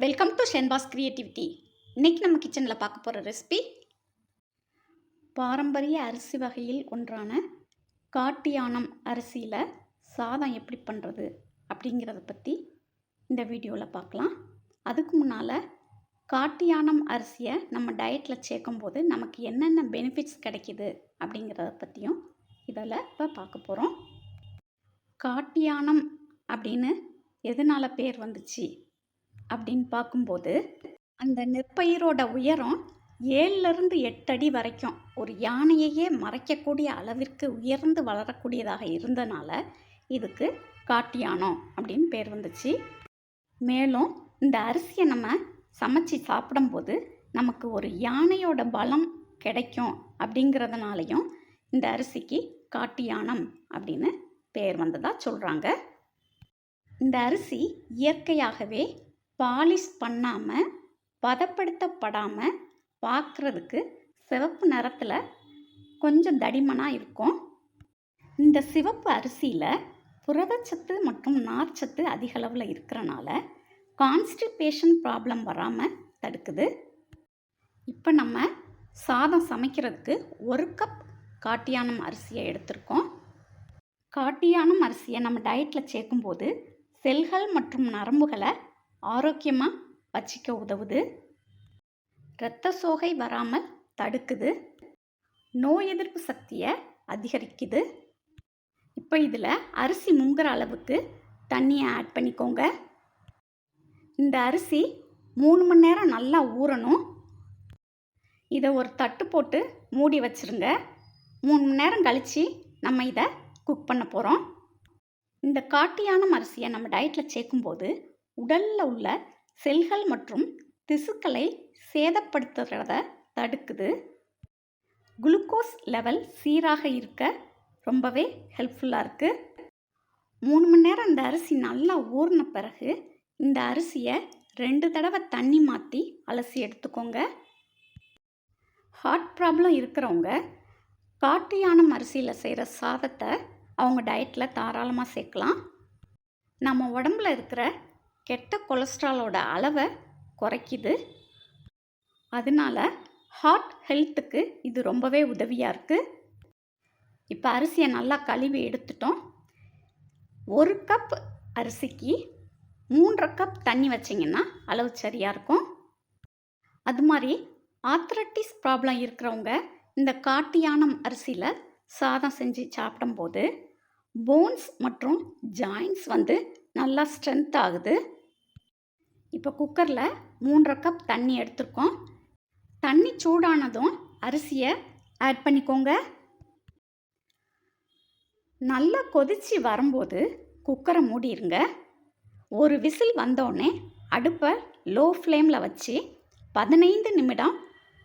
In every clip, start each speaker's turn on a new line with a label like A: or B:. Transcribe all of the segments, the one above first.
A: Welcome to Shenba's creativity இன்றைக்கி நம்ம கிச்சனில் பார்க்க போகிற ரெசிபி பாரம்பரிய அரிசி வகையில் ஒன்றான காட்டியானம் அரிசியில் சாதம் எப்படி பண்ணுறது அப்படிங்கிறத பற்றி இந்த வீடியோவில் பார்க்கலாம். அதுக்கு முன்னால் காட்டியானம் அரிசியை நம்ம டயட்டில் சேர்க்கும்போது நமக்கு என்னென்ன பெனிஃபிட்ஸ் கிடைக்கிது அப்படிங்கிறத பற்றியும் இதில் இப்போ பார்க்க போகிறோம் காட்டியானம் அப்படின்னு எதனால் பேர் வந்துச்சு? அப்படின்னு பார்க்கும்போது அந்த நெற்பயிரோட உயரம் ஏழுலேருந்து எட்டு அடி வரைக்கும் ஒரு யானையையே மறைக்கக்கூடிய அளவிற்கு உயர்ந்து வளரக்கூடியதாக இருந்தனால இதுக்கு காட்டியானம் அப்படின்னு பேர் வந்துச்சு. மேலும் இந்த அரிசியை நம்ம சமைச்சு சாப்பிடும்போது நமக்கு ஒரு யானையோட பலம் கிடைக்கும் அப்படிங்கிறதுனாலையும் இந்த அரிசிக்கு காட்டியானம் அப்படின்னு பேர் வந்ததாக சொல்கிறாங்க இந்த அரிசி இயற்கையாகவே பாலிஷ் பண்ணாமல் பதப்படுத்தப்படாமல் பார்க்குறதுக்கு சிவப்பு நிறத்தில் கொஞ்சம் தடிமனாக இருக்கும். இந்த சிவப்பு அரிசியில் புரதச்சத்து மற்றும் நார்ச்சத்து அதிகளவில் இருக்கிறனால கான்ஸ்டிபேஷன் ப்ராப்ளம் வராமல் தடுக்குது. இப்போ நம்ம சாதம் சமைக்கிறதுக்கு ஒரு கப் காட்டியானம் அரிசியை எடுத்திருக்கோம். காட்டியானம் அரிசியை நம்ம டயட்டில் சேர்க்கும்போது செல்கள் மற்றும் நரம்புகளை ஆரோக்கியமாக வச்சிக்க உதவுது. இரத்த சோகை வராமல் தடுக்குது. நோய் எதிர்ப்பு சக்தியை அதிகரிக்குது. இப்போ இதில் அரிசி முங்குற அளவுக்கு தண்ணியை ஆட் பண்ணிக்கோங்க. இந்த அரிசி மூணு மணி நேரம் நல்லா ஊறணும். இதை ஒரு தட்டு போட்டு மூடி வச்சுருங்க. மூணு மணி நேரம் கழித்து நம்ம இதை குக் பண்ண போகிறோம் இந்த காட்டியானம் அரிசியை நம்ம டயட்டில் சேர்க்கும்போது உடலில் உள்ள செல்கள் மற்றும் திசுக்களை சேதப்படுத்துகிறத தடுக்குது. குளுக்கோஸ் லெவல் சீராக இருக்க ரொம்பவே ஹெல்ப்ஃபுல்லாக இருக்குது மூணு மணி நேரம் இந்த அரிசி நல்லா ஊறின பிறகு இந்த அரிசியை ரெண்டு தடவை தண்ணி மாற்றி அலசி எடுத்துக்கோங்க. ஹார்ட் ப்ராப்ளம் இருக்கிறவங்க காட்டு யானம் அரிசியில் செய்கிற சாதத்தை அவங்க டயட்டில் தாராளமாக சேர்க்கலாம். நம்ம உடம்புல இருக்கிற கெட்ட கொலஸ்ட்ராலோட அளவை குறைக்குது. அதனால ஹார்ட் ஹெல்த்துக்கு இது ரொம்பவே உதவியாக இருக்குது இப்போ அரிசியை நல்லா கழுவி எடுத்துட்டோம். ஒரு கப் அரிசிக்கு மூன்றரை கப் தண்ணி வச்சிங்கன்னா அளவு சரியாக இருக்கும். அது மாதிரி ஆத்ரட்டிஸ் ப்ராப்ளம் இருக்கிறவங்க இந்த காட்டியானம் அரிசியில் சாதம் செஞ்சு சாப்பிடும்போது போன்ஸ் மற்றும் ஜாயின்ஸ் வந்து நல்லா ஸ்ட்ரென்த் ஆகுது. இப்போ குக்கரில் மூன்றரை கப் தண்ணி எடுத்துருக்கோம். தண்ணி சூடானதும் அரிசியை ஆட் பண்ணிக்கோங்க. நல்லா கொதித்து வரும்போது குக்கரை மூடிடுங்க ஒரு விசில் வந்தோடனே அடுப்பை லோ ஃப்ளேமில் வச்சு பதினைந்து நிமிடம்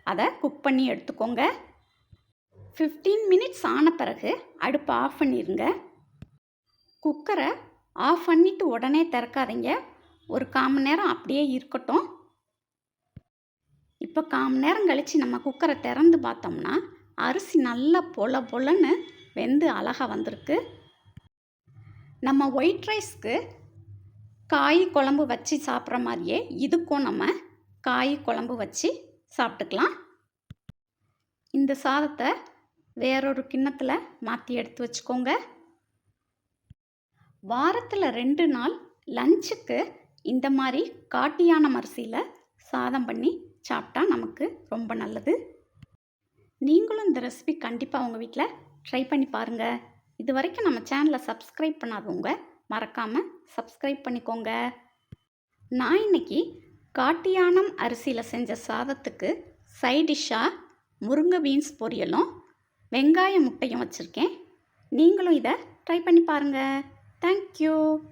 A: அதை குக் பண்ணி எடுத்துக்கோங்க. ஃபிஃப்டீன் மினிட்ஸ் ஆன பிறகு அடுப்பை ஆஃப் பண்ணிடுங்க குக்கரை ஆஃப் பண்ணிவிட்டு உடனே திறக்காதீங்க. ஒரு காமணி நேரம் அப்படியே இருக்கட்டும். இப்போ காமணி நேரம் கழித்து நம்ம குக்கரை திறந்து பார்த்தோம்னா அரிசி நல்லா பொல பொலன்னு வெந்து அழகாக வந்திருக்கு. நம்ம ஒயிட் ரைஸ்க்கு காய் குழம்பு வச்சு சாப்பிட்ற மாதிரியே இதுக்கும் நம்ம காய் குழம்பு வச்சு சாப்பிட்டுக்கலாம். இந்த சாதத்தை வேறொரு கிண்ணத்தில் மாற்றி எடுத்து வச்சுக்கோங்க. வாரத்தில் ரெண்டு நாள் லஞ்சுக்கு இந்த மாதிரி காட்டியான அரிசியில் சாதம் பண்ணி சாப்பிட்டா நமக்கு ரொம்ப நல்லது. நீங்களும் இந்த ரெசிபி கண்டிப்பாக உங்கள் வீட்டில் ட்ரை பண்ணி பாருங்கள் இது வரைக்கும் நம்ம சேனலை சப்ஸ்கிரைப் பண்ணாதவங்க மறக்காமல் சப்ஸ்கிரைப் பண்ணிக்கோங்க. நான் இன்னைக்கு காட்டியானம் அரிசியில் செஞ்ச சாதத்துக்கு சைடிஷ்ஷாக முருங்கை பீன்ஸ் பொரியலும் வெங்காய முட்டையும் வச்சுருக்கேன். நீங்களும் இதை ட்ரை பண்ணி பாருங்கள் Thank you.